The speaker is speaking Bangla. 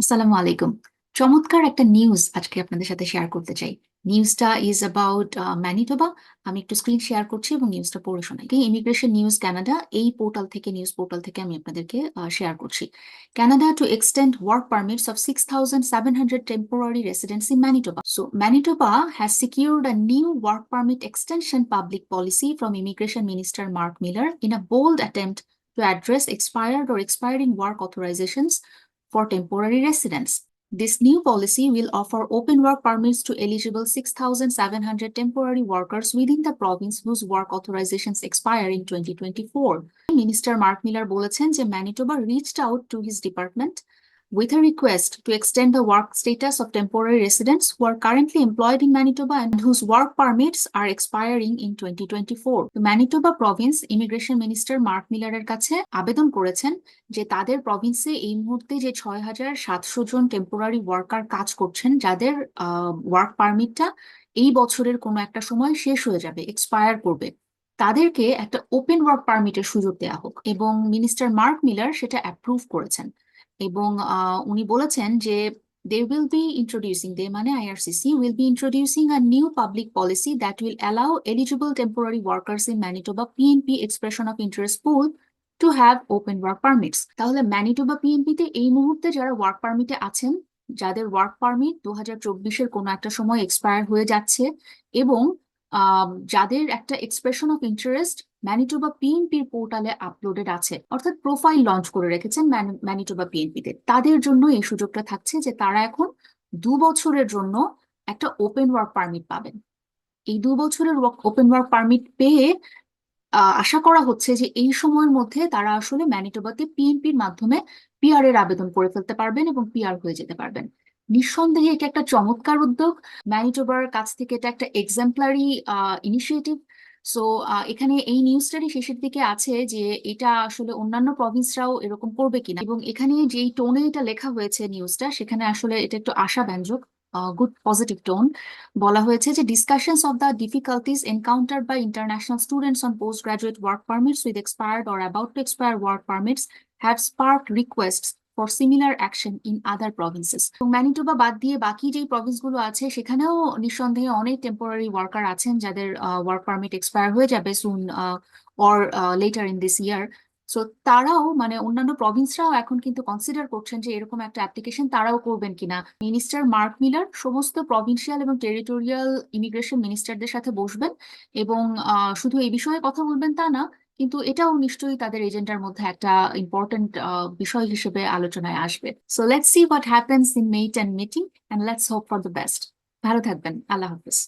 আসসালামু আলাইকুম। চমৎকার একটা নিউজ আজকে আপনাদের সাথে শেয়ার করতে চাই। নিউজটা ইজ অ্যাবাউট ম্যানিটোবা আমি একটু স্ক্রিন শেয়ার করছি এবং নিউজটা পড়ে শোনাই। ইমিগ্রেশন নিউজ কানাডা এই পোর্টাল থেকে নিউজ পোর্টাল থেকে আমি আপনাদেরকে শেয়ার করছি। Canada to extend work permits of six thousand seven hundred temporary residence in Manitoba so Manitoba has secured a new work permit extension public policy from immigration minister Mark Miller in a bold attempt to address expired or expiring work authorizations for temporary residents. This new policy will offer open work permits to eligible 6,700 temporary workers within the province whose work authorizations expire in 2024. Minister Mark Miller বলেছেন যে Manitoba reached out to his department with a request to extend the work status of temporary residents who are currently employed in Manitoba and whose work permits are expiring in 2024. The Manitoba Province Immigration Minister Mark Milleর কাছে আবেদন করেছেন যে তাদের প্রভিন্সে এই মুহূর্তে যে ছয় হাজার সাতশো জন টেম্পোরারি ওয়ার্কার কাজ করছেন যাদের ওয়ার্ক পারমিটটা এই বছরের কোনো একটা সময় শেষ হয়ে যাবে এক্সপায়ার করবে তাদেরকে একটা ওপেন ওয়ার্ক পারমিটের সুযোগ দেওয়া হোক এবং মিনিস্টার মার্ক মিলার সেটা অ্যাপ্রুভ করেছেন এবং উনি বলেছেন যে they will be introducing the মানে IRCC will be introducing a new public policy that will allow eligible temporary workers in Manitoba PNP expression of interest pool to have open work permits তাহলে ম্যানিটোবা পিএনপি তে এই মুহূর্তে যারা ওয়ার্ক পারমিটে আছেন, যাদের ওয়ার্ক পারমিট দু হাজার চব্বিশের কোনো একটা সময় এক্সপায়ার হয়ে যাচ্ছে এবং যাদের একটা এক্সপ্রেশন অফ ইন্টারেস্ট ম্যানিটোবা পিএনপির পোর্টালে আপলোডেড আছে, অর্থাৎ প্রোফাইল লঞ্চ করে রেখেছেন ম্যানিটোবা পিএনপিতে তাদের জন্য এই সুযোগটা থাকছে যে তারা এখন দু বছরের জন্য একটা ওপেন ওয়ার্ক পারমিট পাবেন। এই দু বছরের ওপেন ওয়ার্ক পারমিট পেয়ে আশা করা হচ্ছে যে এই সময়ের মধ্যে তারা আসলে ম্যানিটোবাতে পিএনপির মাধ্যমে পিআর এর আবেদন করে ফেলতে পারবেন এবং পিআর হয়ে যেতে পারবেন। নিঃসন্দেহে এটা একটা চমৎকার উদ্যোগ। ম্যানিটোবার কাছ থেকে এটা একটা এক্সাম্পলারি ইনিশিয়েটিভ সো এখানে এই নিউজটারই শেষের দিকে আছে যে এটা আসলে অন্যান্য প্রভিন্সরাও এরকম করবে কিনা। এবং এখানে যেই টোনে এটা লেখা হয়েছে নিউজটা সেখানে আসলে এটা একটু আশাব্যঞ্জক গুড পজিটিভ টোন বলা হয়েছে যে discussions of the difficulties encountered by international students on post graduate work permits with expired or about to expire work permits have spark requests for similar action in other provinces Manitoba বাদ দিয়ে বাকি যেই প্রভিন্সগুলো আছে, সেখানেও নিঃসন্দেহে অনেক টেম্পোরারি ওয়ার্কার আছেন যাদের ওয়ার্ক পারমিট এক্সপায়ার হয়ে যাবে soon or later in this year so তারাও মানে অন্যান্য প্রভিন্সরাও এখন কিন্তু কনসিডার করছেন যে এরকম একটা অ্যাপ্লিকেশন তারাও করবেন কিনা। মিনিস্টার মার্ক মিলার সমস্ত প্রভিন্সিয়াল এবং টেরিটোরিয়াল ইমিগ্রেশন মিনিস্টারদের সাথে বসবেন এবং শুধু এই বিষয়ে কথা বলবেন তা না কিন্তু এটাও নিশ্চয়ই তাদের এজেন্ডার মধ্যে একটা ইম্পর্টেন্ট বিষয় হিসেবে আলোচনায় আসবে। So let's see what happens in met and meeting and let's hope for the best ভালো থাকবেন। আল্লাহ হাফিজ।